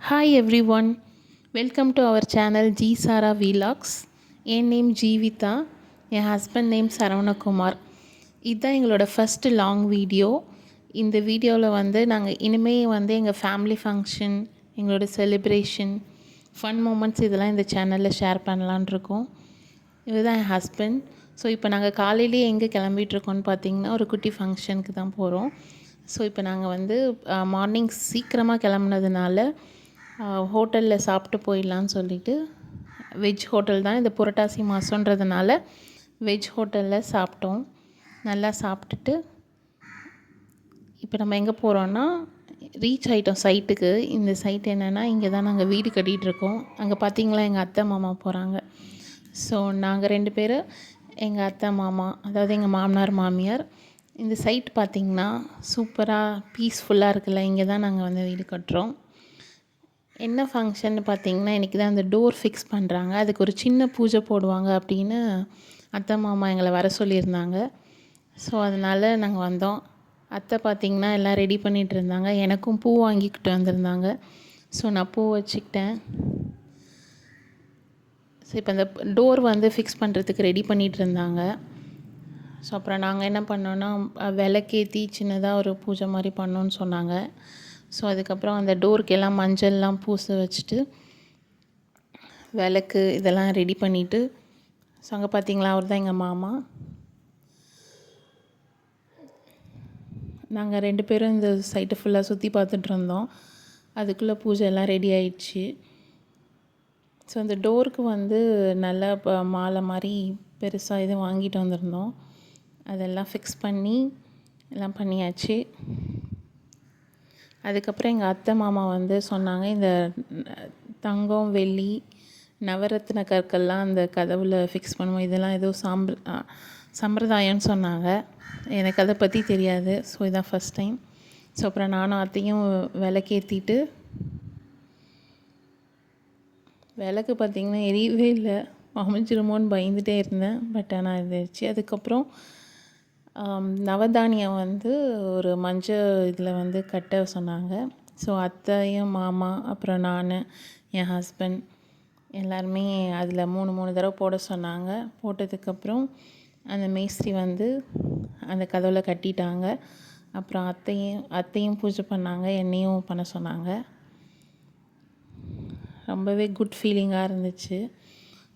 Hi everyone welcome to our channel Jee Sara vlogs N name Jeevitha என் husband name Saravanakumar. இதுதான் எங்களோட first long video இந்த வீடியோவில் வந்து நாங்கள் இனிமே வந்து எங்கள் ஃபேமிலி ஃபங்க்ஷன் எங்களோட செலிப்ரேஷன் ஃபன் மூமெண்ட்ஸ் இதெல்லாம் இந்த சேனலில் ஷேர் பண்ணலான் இருக்கோம். இதுதான் என் ஹஸ்பண்ட் ஸோ இப்போ நாங்கள் காலையிலேயே எங்கே கிளம்பிகிட்ருக்கோன்னு பார்த்தீங்கன்னா ஒரு குட்டி ஃபங்க்ஷனுக்கு தான் போகிறோம் ஸோ இப்போ நாங்கள் வந்து மார்னிங் சீக்கிரமாக கிளம்புனதுனால ஹோட்டலில் சாப்பிட்டு போயிடலான்னு சொல்லிட்டு வெஜ் ஹோட்டல் தான் இந்த புரட்டாசி மாதன்றதுனால வெஜ் ஹோட்டலில் சாப்பிட்டோம். நல்லா சாப்பிட்டுட்டு இப்போ நம்ம எங்கே போகிறோன்னா ரீச் ஆகிட்டோம் சைட்டுக்கு இந்த சைட் என்னென்னா இங்கே தான் நாங்கள் வீடு கட்டிகிட்ருக்கோம் அங்கே பார்த்திங்களா எங்கள் அத்தை மாமா போகிறாங்க ஸோ நாங்கள் ரெண்டு பேர் எங்கள் அத்தை மாமா அதாவது எங்கள் மாமனார் மாமியார் இந்த சைட் பார்த்திங்கன்னா சூப்பராக பீஸ்ஃபுல்லாக இருக்குல்ல இங்கே தான் நாங்கள் வந்து வீடு கட்டுறோம். என்ன ஃபங்க்ஷன்னு பார்த்தீங்கன்னா இன்றைக்கி தான் அந்த டோர் ஃபிக்ஸ் பண்ணுறாங்க அதுக்கு ஒரு சின்ன பூஜை போடுவாங்க அப்படின்னு அத்தை மாமா எங்களை வர சொல்லியிருந்தாங்க. ஸோ அதனால் நாங்கள் வந்தோம். அத்தை பார்த்திங்கன்னா எல்லாம் ரெடி பண்ணிகிட்டு இருந்தாங்க. எனக்கும் பூ வாங்கிக்கிட்டு வந்திருந்தாங்க. ஸோ நான் பூ வச்சுக்கிட்டேன். ஸோ இப்போ அந்த டோர் வந்து ஃபிக்ஸ் பண்ணுறதுக்கு ரெடி பண்ணிகிட்டு இருந்தாங்க. ஸோ அப்புறம் நாங்கள் என்ன பண்ணோன்னா விளக்கேற்றி சின்னதாக ஒரு பூஜை மாதிரி பண்ணோன்னு சொன்னாங்க. ஸோ அதுக்கப்புறம் அந்த டோருக்கெல்லாம் மஞ்சள்லாம் பூச வச்சுட்டு விளக்கு இதெல்லாம் ரெடி பண்ணிவிட்டு ஸோ அங்கே பார்த்தீங்களா அவர் தான் எங்கள் மாமா. நாங்கள் ரெண்டு பேரும் இந்த சைட்டை ஃபுல்லாக சுற்றி பார்த்துட்டு இருந்தோம். அதுக்குள்ளே பூஜை எல்லாம் ரெடி ஆயிடுச்சு. ஸோ அந்த டோருக்கு வந்து நல்லா இப்போ மாலை மாதிரி பெருசாக இது வாங்கிட்டு வந்திருந்தோம். அதெல்லாம் ஃபிக்ஸ் பண்ணி எல்லாம் பண்ணியாச்சு. அதுக்கப்புறம் எங்கள் அத்தை மாமா வந்து சொன்னாங்க இந்த தங்கம் வெள்ளி நவரத்ன கற்கள்லாம் அந்த கதவில் ஃபிக்ஸ் பண்ணுவோம். இதெல்லாம் ஏதோ சாம்பிர சம்பிரதாயம்னு சொன்னாங்க. எனக்கு அதை பற்றி தெரியாது. ஸோ இதான் ஃபஸ்ட் டைம் ஸோ அப்புறம் நானும் அத்தையும் விளக்கேற்றிட்டு விளக்கு பார்த்திங்கன்னா எரியவே இல்லை. அமைஞ்சிருமோன்னு பயந்துகிட்டே இருந்தேன். பட் ஆனால் இது அதுக்கப்புறம் நவதானியம் வந்து ஒரு மஞ்சள் இதில் வந்து கட்ட சொன்னாங்க. ஸோ அத்தையும் மாமா அப்புறம் நான் என் ஹஸ்பண்ட் எல்லாருமே அதில் மூணு மூணு தடவை போட சொன்னாங்க. போட்டதுக்கப்புறம் அந்த மேஸ்திரி வந்து அந்த கதவில் கட்டிட்டாங்க. அப்புறம் அத்தையும் அத்தையும் பூஜை பண்ணாங்க என்னையும் பண்ண சொன்னாங்க. ரொம்பவே குட் ஃபீலிங்காக இருந்துச்சு.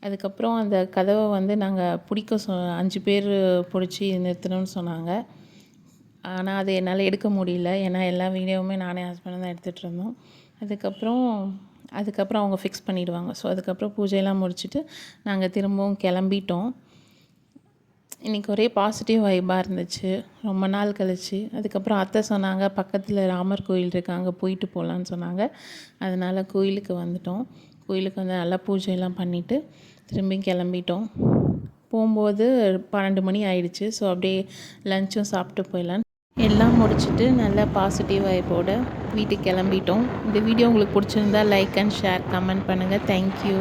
அதுக்கப்புறம் அந்த கதவை வந்து நாங்கள் பிடிக்க சொ அஞ்சு பேர் பிடிச்சி நிறுத்தணும்னு சொன்னாங்க. ஆனால் அது என்னால் எடுக்க முடியல. ஏன்னா எல்லா வீடியோவுமே நானே ஹஸ்பண்டும் தான் எடுத்துகிட்டு இருந்தோம். அதுக்கப்புறம் அதுக்கப்புறம் அவங்க ஃபிக்ஸ் பண்ணிவிடுவாங்க ஸோ அதுக்கப்புறம் பூஜையெல்லாம் முடிச்சுட்டு நாங்கள் திரும்பவும் கிளம்பிட்டோம். இன்றைக்கி ஒரே பாசிட்டிவ் வைப்பாக இருந்துச்சு. ரொம்ப நாள் கழிச்சு. அதுக்கப்புறம் அத்தை சொன்னாங்க பக்கத்தில் ராமர் கோயில் இருக்குது அங்கே போயிட்டு போகலான்னு சொன்னாங்க. அதனால் கோயிலுக்கு வந்துட்டோம். கோயிலுக்கு வந்து நல்லா பூஜையெல்லாம் பண்ணிவிட்டு திரும்பி கிளம்பிட்டோம். போகும்போது பன்னெண்டு மணி ஆயிடுச்சு. ஸோ அப்படியே லஞ்சும் சாப்பிட்டு போயிடலாம். எல்லாம் முடிச்சுட்டு நல்ல பாசிட்டிவ் வைப்போட வீட்டுக்கு கிளம்பிட்டோம். இந்த வீடியோ உங்களுக்கு பிடிச்சிருந்தா லைக் அண்ட் ஷேர் கமெண்ட் பண்ணுங்கள் தேங்க்யூ